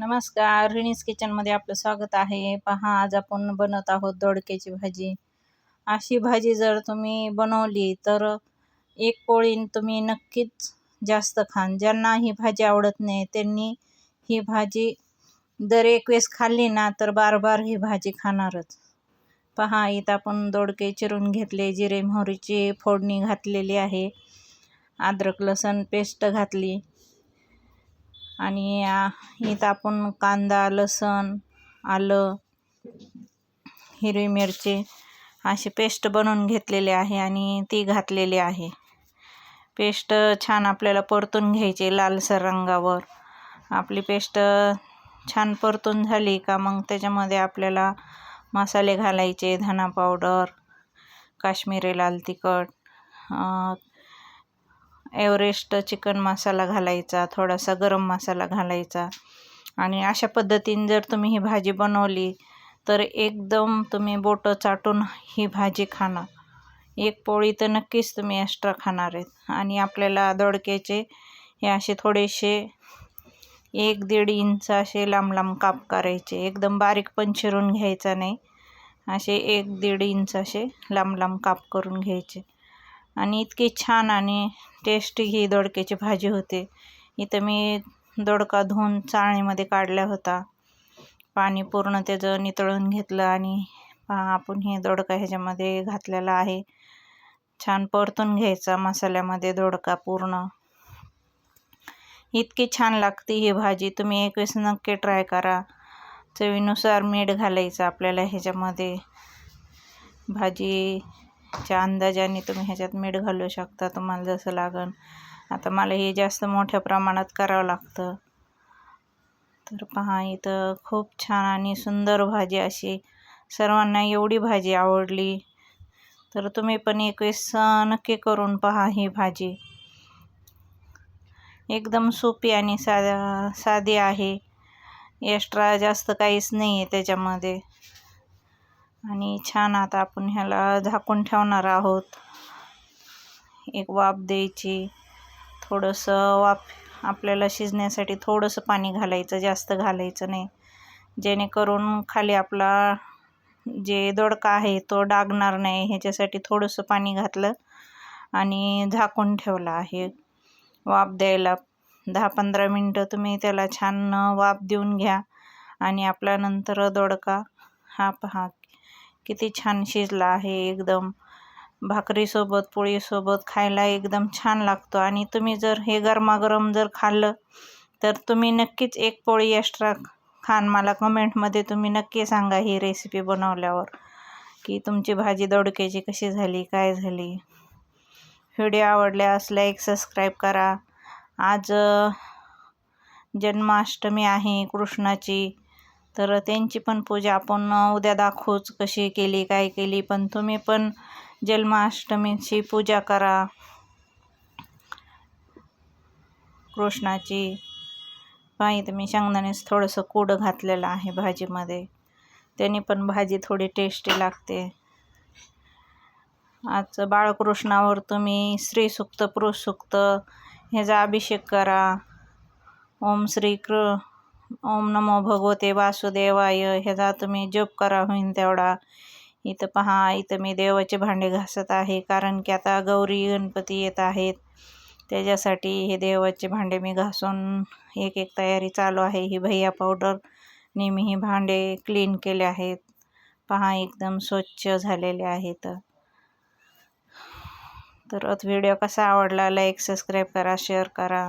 नमस्कार रिणीज किचनमध्ये आपलं स्वागत आहे. पहा आज आपण बनवत आहोत दोडक्याची भाजी. अशी भाजी जर तुम्ही बनवली तर एक पोळी तुम्ही नक्कीच जास्त खान. ज्यांना ही भाजी आवडत नाही त्यांनी ही भाजी दर एक वेळेस खाल्ली ना तर बार बार ही भाजी खाणारच. पहा इथं आपण दोडके चिरून घेतले जिरे मोहरीची फोडणी घातलेली आहे. अद्रक लसण पेस्ट घातली. आणि इथं आपण कांदा लसूण आलं हिरवी मिरची अशी पेस्ट बनवून घेतलेली आहे आणि ती घातलेली आहे. पेस्ट छान आपल्याला परतून घ्यायची लालसर रंगावर. आपली पेस्ट छान परतून झाली का मग त्याच्यामध्ये आपल्याला मसाले घालायचे धना पावडर काश्मीरी लाल तिखट एव्हरेस्ट चिकन मसाला घालायचा थोडासा गरम मसाला घालायचा. आणि अशा पद्धतीने जर तुम्ही ही भाजी बनवली तर एकदम तुम्ही बोटं चाटून ही भाजी खाणार. एक पोळी तर नक्कीच तुम्ही एक्स्ट्रा खाणार आहेत. आणि आपल्याला दोडक्याचे हे असे थोडेसे एक दीड इंच असे लांब लांब काप करायचे. एकदम बारीक पण चिरून घ्यायचा नाही. असे एक दीड इंच असे लांब लांब काप करून घ्यायचे. आणि इतकी छान आणि टेस्टी ही दोडक्याची भाजी होते. इथं मी दोडका धुवून चाळणीमध्ये काढला होता. पाणी पूर्ण त्याचं नितळून घेतलं आणि आपण हे दोडका ह्याच्यामध्ये घातलेला आहे. छान परतून घ्यायचा मसाल्यामध्ये दोडका पूर्ण. इतकी छान लागते ही भाजी. तुम्ही एक वेळेस नक्की ट्राय करा. चवीनुसार मीठ घालायचं आपल्याला ह्याच्यामध्ये. भाजी च्या अंदाजाने तुम्ही ह्याच्यात मीठ घालू शकता तुम्हाला जसं लागन. आता मला हे जास्त मोठ्या प्रमाणात करावं लागतं. तर पहा इथं खूप छान आणि सुंदर भाजी अशी. सर्वांना एवढी भाजी आवडली. तर तुम्ही पण एक वेळेस नक्की करून पहा ही भाजी. एकदम सोपी आणि साध्या साधी आहे. एक्स्ट्रा जास्त काहीच नाही आहे त्याच्यामध्ये. आणि छान आता आपण ह्याला झाकून ठेवणार आहोत. एक वाफ द्यायची. थोडंसं वाफ आपल्याला शिजण्यासाठी थोडंसं पाणी घालायचं जास्त घालायचं नाही. जेणेकरून खाली आपला जे दोडका आहे तो डागणार नाही. ह्याच्यासाठी थोडंसं पाणी घातलं आणि झाकून ठेवलं आहे. वाफ द्यायला दहा पंधरा मिनटं तुम्ही त्याला छान वाफ देऊन घ्या आणि आपला नंतर दोडका. हा पहा किती छान शिजला आहे एकदम. भाकरीसोबत पोळीसोबत खायला एकदम छान लागतो. आणि तुम्ही जर हे गरमागरम जर खाल्लं तर तुम्ही नक्कीच एक पोळी एक्स्ट्रा खान. मला कमेंटमध्ये तुम्ही नक्की सांगा ही रेसिपी बनवल्यावर की तुमची भाजी दोडक्याची कशी झाली काय झाली. व्हिडिओ आवडल्यास लाईक सबस्क्राईब करा. आज जन्माष्टमी आहे कृष्णाची. तर त्यांची पण पूजा आपण उद्या दाखवूच कशी केली काय केली. पण तुम्ही पण जन्माष्टमीची पूजा करा. कृष्णाची. पाहिजे मी शेंगदाणेच थोडंसं कूड घातलेलं आहे भाजीमध्ये. त्याने पण भाजी थोडी टेस्टी लागते. आज बाळकृष्णावर तुम्ही श्रीसुक्त पुरुषसुक्त ह्याचा अभिषेक करा. ओम श्री कृ ओम नमो भगवते वासुदेवाय ह्याचा तुम्ही जप करा होईन तेवढा. इथं पहा इथं मी देवाचे भांडे घासत आहे कारण की आता गौरी गणपती येत आहेत. त्याच्यासाठी हे देवाचे भांडे मी घासून एक एक तयारी चालू आहे. ही भैया पावडर नेहमी ही भांडे क्लीन केले आहेत. पहा एकदम स्वच्छ झालेले आहेत. तर व्हिडिओ कसा आवडला लाईक सबस्क्राईब करा शेअर करा.